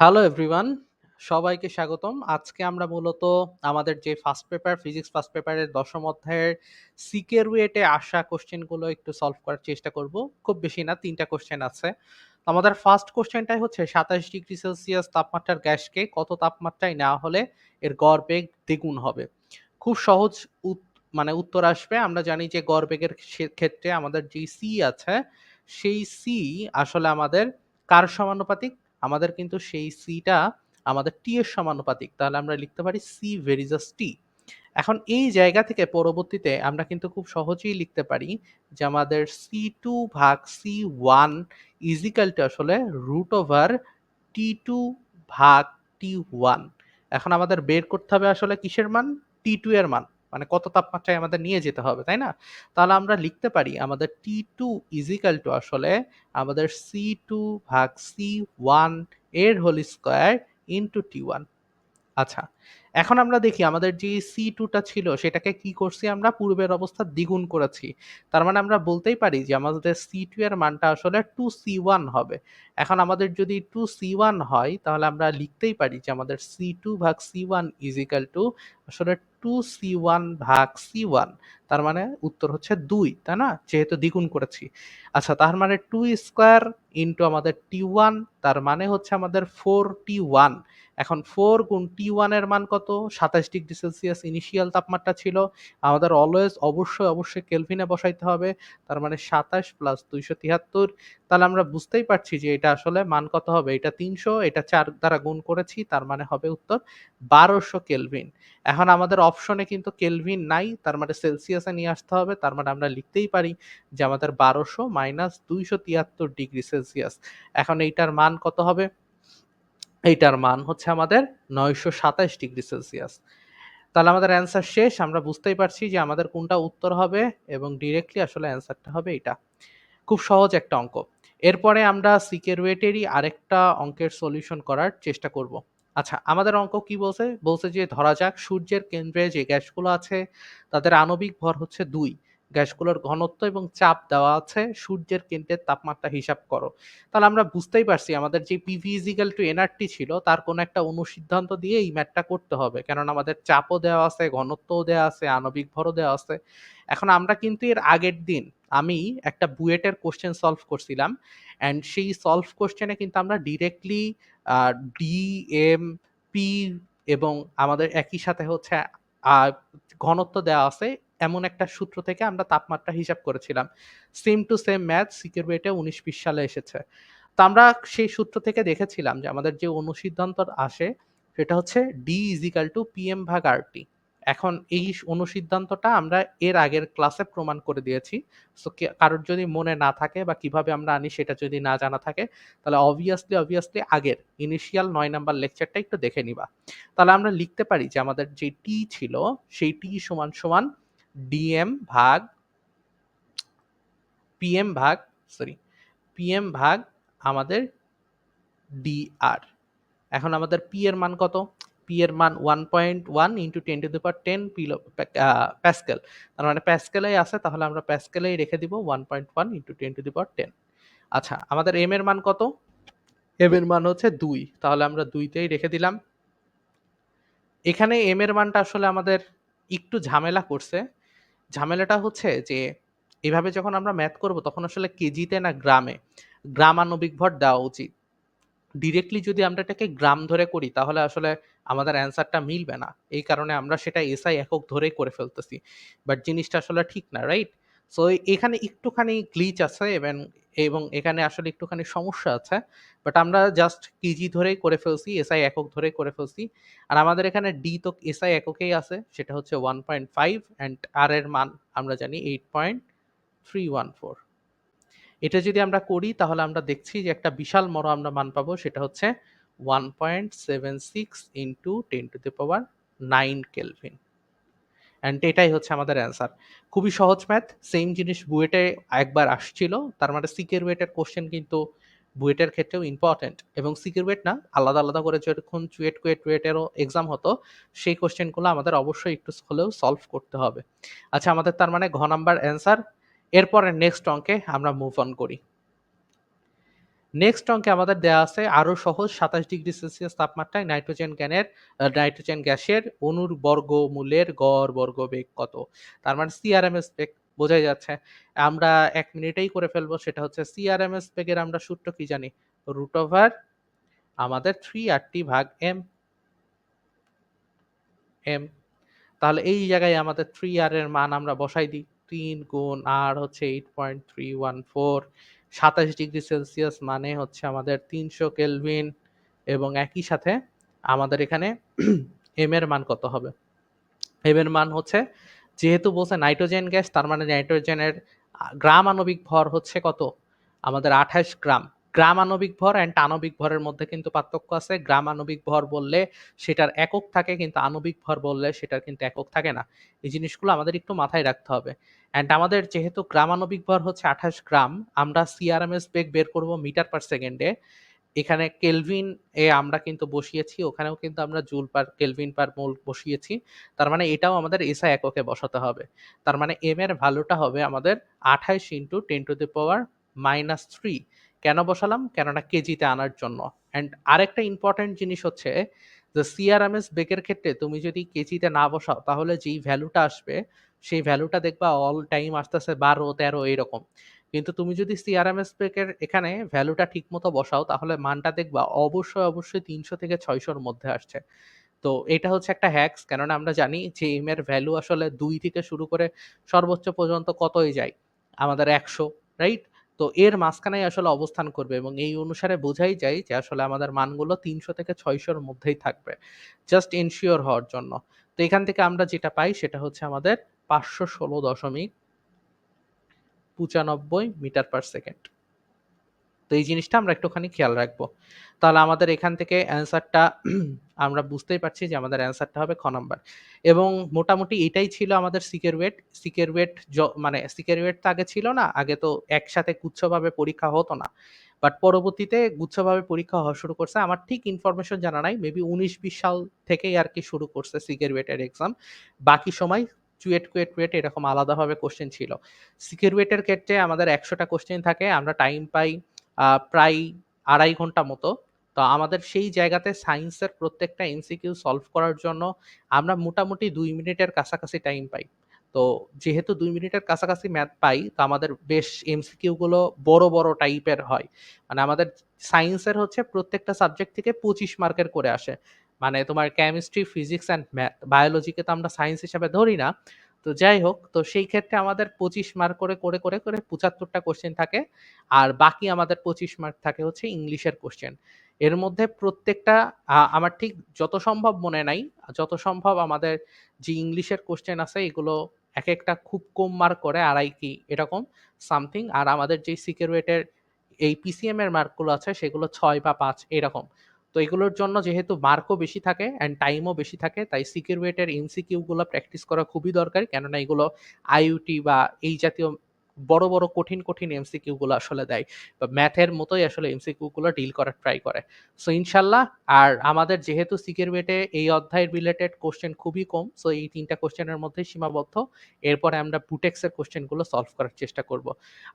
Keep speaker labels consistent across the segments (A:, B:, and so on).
A: Hello everyone সবাইকে স্বাগতম। আজকে আমরা মূলত আমাদের যে ফার্স্ট পেপার ফিজিক্স ফার্স্ট পেপারের দশম অধ্যায়ের সিকের ওয়েটে আসা কোশ্চেনগুলো একটু সলভ করার চেষ্টা করব। খুব বেশি না, তিনটা কোশ্চেন আছে। আমাদের ফার্স্ট কোশ্চেনটাই হচ্ছে সাতাশ ডিগ্রি সেলসিয়াস তাপমাত্রার গ্যাসকে কত তাপমাত্রায় নেওয়া হলে এর গড় বেগ দ্বিগুণ হবে? খুব সহজ মানে উত্তর আসবে। আমরা জানি যে গড় বেগের ক্ষেত্রে আমাদের যে সি আছে, সেই সি আসলে আমাদের কার সমানুপাতিক? আমাদের কিন্তু সেই সিটা আমাদের টি এর সমানুপাতিক। তাহলে আমরা লিখতে পারি সি ভেরিজাস টি এখন এই জায়গা থেকে পরবর্তীতে আমরা কিন্তু খুব সহজেই লিখতে পারি যে আমাদের সি টু ভাগ সি ওয়ান ইজিক্যাল টু আসলে রুট ওভার টি টু ভাগ টি ওয়ান এখন আমাদের বের করতে হবে আসলে কিসের মান? টি টু এর মান। মানে কত তাপমাত্রায় আমাদের নিয়ে যেতে হবে, তাই না? তাহলে আমরা লিখতে পারি আমাদের টি টু ইজিক্যাল টু আসলে আমাদের সি টু ভাগ সি ওয়ানের whole square into T one আচ্ছা এখন আমরা দেখি আমাদের যে সি টুটা ছিল সেটাকে কি করছি আমরা? পূর্বের অবস্থা দ্বিগুণ করেছি। তার মানে আমরা বলতেই পারি যে আমাদের সি টু এর মানটা আসলে টু সি ওয়ান হবে। এখন আমাদের যদি টু সি ওয়ান হয় তাহলে আমরা লিখতেই পারি যে আমাদের সি টু ভাগ সি ওয়ান ইজিক্যাল টু আসলে টু সি ওয়ান ভাগ সি ওয়ান, তার মানে উত্তর হচ্ছে দুই, তাই না? যেহেতু দ্বিগুণ করেছি। আচ্ছা তার মানে টু স্কোয়ার ইন্টু আমাদের টি ওয়ান, তার মানে হচ্ছে আমাদের ফোর টি ওয়ান। এখন ফোর গুণ টি ওয়ানের মান কত? সাতাশ ডিগ্রি সেলসিয়াস ইনিশিয়াল তাপমাত্রা ছিল। আমাদের অলওয়েজ অবশ্যই অবশ্যই কেলভিনে বসাইতে হবে, তার মানে সাতাশ প্লাস দুইশো তিয়াত্তর। তাহলে আমরা বুঝতেই পারছি যে এটা আসলে মান কত হবে? এটা তিনশো, এটা চার দ্বারা গুণ করেছি, তার মানে হবে উত্তর বারোশো কেলভিন। এখন আমাদের অপশনে কিন্তু কেলভিন নাই, তার মানে সেলসিয়াসে নিয়ে আসতে হবে, তার মানে আমরা লিখতেই পারি যে আমাদের বারোশো মাইনাস দুইশো তিয়াত্তর ডিগ্রি সেলসিয়াস এখন এইটার মান কত হবে? এইটার মান হচ্ছে আমাদের নয়শো সাতাশ ডিগ্রি সেলসিয়াস তাহলে আমাদের অ্যান্সার শেষ, আমরা বুঝতেই পারছি যে আমাদের কোনটা উত্তর হবে এবং ডিরেক্টলি আসলে অ্যান্সারটা হবে এটা খুব সহজ একটা অঙ্ক। এরপরে আমরা সিকের ওয়েটেরই আরেকটা অঙ্কের সলিউশন করার চেষ্টা করব। আচ্ছা আমাদের অঙ্ক কি বলছে? বলছে যে, ধরা যাক সূর্যের কেন্দ্রে যে গ্যাসগুলো আছে, তাদের আণবিক ভর হচ্ছে দুই। গ্যাসগুলোর ঘনত্ব এবং চাপ দেওয়া আছে, সূর্যের কেন্দ্রের তাপমাত্রা হিসাব করো। তাহলে আমরা বুঝতেই পারছি, আমাদের যে পিভি ইজিক্যাল টু এনআরটি ছিল, তার কোনো একটা অনুসিদ্ধান্ত দিয়ে এই ম্যাটটা করতে হবে। কেননা আমাদের চাপও দেওয়া আছে, ঘনত্বও দেওয়া আছে, আণবিক ভরও দেওয়া আছে। এখন আমরা কিন্তু এর আগের দিন আমি একটা বুয়েটের কোশ্চেন সলভ করছিলাম। অ্যান্ড সেই সলভ কোশ্চেনে কিন্তু আমরা ডিরেক্টলি ডি এম পি এবং আমাদের একই সাথে হচ্ছে ঘনত্ব দেওয়া আছে, এমন একটা সূত্র থেকে আমরা তাপমাত্রা হিসাব করেছিলাম। Same to same math security উনিশ বিশ সালে এসেছে। তো আমরা সেই সূত্র থেকে দেখেছিলাম যে আমাদের যে অনুসিদ্ধান্ত আসে, সেটা হচ্ছে ডি ইজিক্যাল টু পিএম ভাগ আরটি এখন এই অনুসিদ্ধান্তটা আমরা এর আগের ক্লাসে প্রমাণ করে দিয়েছি। সো কারোর যদি মনে না থাকে বা কীভাবে আমরা আনি সেটা যদি না জানা থাকে, তাহলে অবভিয়াসলি অবভিয়াসলি আগের ইনিশিয়াল নয় নাম্বার লেকচারটা একটু দেখে নিবা। তাহলে আমরা লিখতে পারি যে আমাদের যে টি ছিল, সেই টি সমান সমান ডিএম ভাগ পিএম ভাগ সরি পিএম ভাগ আমাদের ডিআর এখন আমাদের পি এর মান কত? পি এর মান one point one into ten to the power ten pillow Pascal তার মানে প্যাসকেলেই আছে, তাহলে আমরা প্যাসকেলেই রেখে দিব one point one into ten to the power ten আচ্ছা আমাদের এম এর মান কত? এম এর মান হচ্ছে দুই, তাহলে আমরা দুইতেই রেখে দিলাম। এখানে এম এর মানটা আসলে আমাদের একটু ঝামেলা করছে। ঝামেলাটা হচ্ছে যে, এভাবে যখন আমরা ম্যাথ করব, তখন আসলে কেজিতে না গ্রামে, গ্রামানবিক ভর দেওয়া উচিত। ডিরেক্টলি যদি আমরা এটাকে গ্রাম ধরে করি, তাহলে আসলে আমাদের অ্যান্সারটা মিলবে না। এই কারণে আমরা সেটা এসআই একক ধরেই করে ফেলতেছি। বাট জিনিসটা আসলে ঠিক না রাইট সো এখানে একটুখানি গ্লিচ আছে এবং এবং এখানে আসলে একটুখানি সমস্যা আছে। বাট আমরা জাস্ট কেজি ধরেই করে ফেলছি এসআই একক ধরেই করে ফেলছি। আর আমাদের এখানে ডি তো এসআই এককেই আছে, সেটা হচ্ছে ওয়ান পয়েন্ট ফাইভ অ্যান্ড আর এর মান আমরা জানি eight point three one four এটা যদি আমরা করি, তাহলে আমরা দেখছি যে একটা বিশাল মর আমরা মান পাবো, সেটা হচ্ছে one point seven six into ten to the power nine kelvin and এটাই হচ্ছে আমাদের অ্যান্সার খুবই সহজ ম্যাথ সেম জিনিস বুয়েটে একবার আসছিল, তার মানে সিকের ওয়েটের কোশ্চেন কিন্তু বুয়েটের ক্ষেত্রেও ইম্পর্টেন্ট এবং সিকের ওয়েট না, আলাদা আলাদা করে যখন চুয়েট কুয়েট ওয়েটেরও এক্সাম হতো, সেই কোশ্চেনগুলো আমাদের অবশ্যই একটু হলেও সলভ করতে হবে। আচ্ছা আমাদের তার মানে ঘ নাম্বার অ্যান্সার এরপরে নেক্সট অঙ্কে আমরা মুভ অন করি। নেক্সট অঙ্কে আমাদের দেওয়া আছে আরও সহজ সাতাশ ডিগ্রি সেলসিয়াস তাপমাত্রায় নাইট্রোজেন গ্যানের নাইট্রোজেন গ্যাসের অনুর বর্গমূলের গড় বর্গ বেগ কত? তার মানে সিআরএমএস বেগ, বোঝাই যাচ্ছে। আমরা এক মিনিটেই করে ফেলব, সেটা হচ্ছে সিআরএমএস বেগের আমরা সূত্র কি জানি? রুট ওভার আমাদের থ্রি আর টি ভাগ এম এম তাহলে এই জায়গায় আমাদের থ্রি আর এর মান আমরা বসাই দিই। তিন গুণ আর হচ্ছে eight point three one four সাতাশ ডিগ্রি সেলসিয়াস মানে হচ্ছে আমাদের তিনশো কেলভিন এবং একই সাথে আমাদের এখানে এম এর মান কত হবে? এম এর মান হচ্ছে, যেহেতু বলছে নাইট্রোজেন গ্যাস, তার মানে নাইট্রোজেনের গ্রাম আণবিক ভর হচ্ছে কত? আমাদের আঠাশ গ্রাম। গ্রাম আণবিক ভর অ্যান্ড আণবিক ভরের মধ্যে কিন্তু পার্থক্য আছে। গ্রাম আণবিক ভর বললে সেটার একক থাকে, কিন্তু আণবিক ভর বললে সেটার কিন্তু একক থাকে না। এই জিনিসগুলো আমাদের একটু মাথায় রাখতে হবে। অ্যান্ড আমাদের যেহেতু গ্রাম আণবিক ভর হচ্ছে আঠাশ গ্রাম, আমরা সিআরএমএস বেগ বের করব মিটার পার সেকেন্ডে এখানে কেলভিন এ আমরা কিন্তু বসিয়েছি, ওখানেও কিন্তু আমরা joule per kelvin per mole বসিয়েছি। তার মানে এটাও আমাদের এসআই এককে বসাতে হবে। তার মানে এম এর ভ্যালুটা হবে আমাদের আঠাইশ into ten to the power minus three কেন বসালাম? কেননা কেজিতে আনার জন্য। অ্যান্ড আরেকটা ইম্পর্টেন্ট জিনিস হচ্ছে যে সিআরএমএস বেকের ক্ষেত্রে তুমি যদি কেজিতে না বসাও, তাহলে যেই ভ্যালুটা আসবে, সেই ভ্যালুটা দেখবা অল টাইম আসতেছে বারো, তেরো, এরকম। কিন্তু তুমি যদি সিআরএমএস বেকের এখানে ভ্যালুটা ঠিক মতো বসাও, তাহলে মানটা দেখবা অবশ্যই অবশ্যই তিনশো থেকে ছয়শোর মধ্যে আসছে। তো এটা হচ্ছে একটা হ্যাক্স কেননা আমরা জানি যে এম এর ভ্যালু আসলে দুই থেকে শুরু করে সর্বোচ্চ পর্যন্ত কতই যায়? আমাদের একশো রাইট তো এর মাঝখানে আসলে অবস্থান করবে এবং এই অনুসারে বোঝাই যায় যে আসলে আমাদের মানগুলো তিনশো থেকে ছয়শোর মধ্যেই থাকবে জাস্ট এনশিওর হওয়ার জন্য। তো এখান থেকে আমরা যেটা পাই সেটা হচ্ছে আমাদের পাঁচশো ষোলো দশমিক পঁচানব্বই মিটার পার সেকেন্ড তো এই জিনিসটা আমরা একটুখানি খেয়াল রাখব। তাহলে আমাদের এখান থেকে অ্যান্সারটা আমরা বুঝতেই পারছি যে আমাদের অ্যান্সারটা হবে খ নাম্বার। এবং মোটামুটি এটাই ছিল আমাদের সিকের ওয়েট। সিকের ওয়েট মানে সিকের ওয়েট তো আগে ছিল না, আগে তো একসাথে গুচ্ছভাবে পরীক্ষা হতো না। বাট পরবর্তীতে গুচ্ছভাবে পরীক্ষা হওয়া শুরু করছে। আমার ঠিক ইনফরমেশন জানা নাই মেবি উনিশ বিশ সাল থেকেই আর কি শুরু করছে সিকের ওয়েটের এক্সাম বাকি সময় চুয়েট কুয়েট ওয়েট এরকম আলাদাভাবে কোশ্চেন ছিল। সিকের ওয়েটের ক্ষেত্রে আমাদের একশোটা কোশ্চেন থাকে, আমরা টাইম পাই প্রায় আড়াই ঘণ্টা মতো। তো আমাদের সেই জায়গাতে সায়েন্সের প্রত্যেকটা এমসিকিউ সলভ করার জন্য আমরা মোটামুটি দুই মিনিটের কাছাকাছি টাইম পাই। তো যেহেতু দুই মিনিটের কাছাকাছি ম্যাথ পাই, তো আমাদের বেশ এমসিকিউগুলো বড় বড় টাইপের হয়। মানে আমাদের সায়েন্সের হচ্ছে প্রত্যেকটা সাবজেক্ট থেকে পঁচিশ মার্কের করে আসে। মানে তোমার কেমিস্ট্রি, ফিজিক্স অ্যান্ড ম্যাথ বায়োলজিকে তো আমরা সায়েন্স হিসাবে ধরি না। তো যাই হোক, তো সেই ক্ষেত্রে আমাদের পঁচিশ মার্ক করে করে করে করে পঁচাত্তরটা কোশ্চেন থাকে। আর বাকি আমাদের পঁচিশ মার্ক থাকে হচ্ছে ইংলিশের কোশ্চেন এর মধ্যে প্রত্যেকটা আমার ঠিক যত সম্ভব মনে নাই, যত সম্ভব আমাদের যে ইংলিশের কোশ্চেন আছে, এগুলো এক একটা খুব কম মার্ক করে, আড়াই কি এরকম সামথিং আর আমাদের যে সিকিউরিটের এই পিসিএম এর মার্কগুলো আছে, সেগুলো ছয় বা পাঁচ এরকম। তো এগুলোর জন্য যেহেতু মার্কও বেশি থাকে অ্যান্ড টাইমও বেশি থাকে, তাই সিকিউরিটের এমসিকিউগুলো প্র্যাকটিস করা খুবই দরকার। কেননা এগুলো আইইউটি বা এই জাতীয় বড় বড়, কঠিন কঠিন এমসিকিউ গুলো আসলে দেয় বা ম্যাথের মতোই আসলে এমসিকিউ গুলো ডিল করার ট্রাই করে। সো ইনশাল্লাহ, আর আমাদের যেহেতু সিকিউরিটি এই অধ্যায়ের রিলেটেড কোশ্চেন খুবই কম সো এই তিনটা কোশ্চেনের মধ্যেই সীমাবদ্ধ। এরপরে আমরা বুটেক্সের কোশ্চেনগুলো সলভ করার চেষ্টা করব।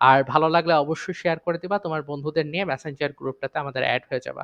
A: আর ভালো লাগলে অবশ্যই শেয়ার করে দিবা। তোমার বন্ধুদের নিয়ে মেসেঞ্জার গ্রুপটাতে আমাদের অ্যাড হয়ে যাবা।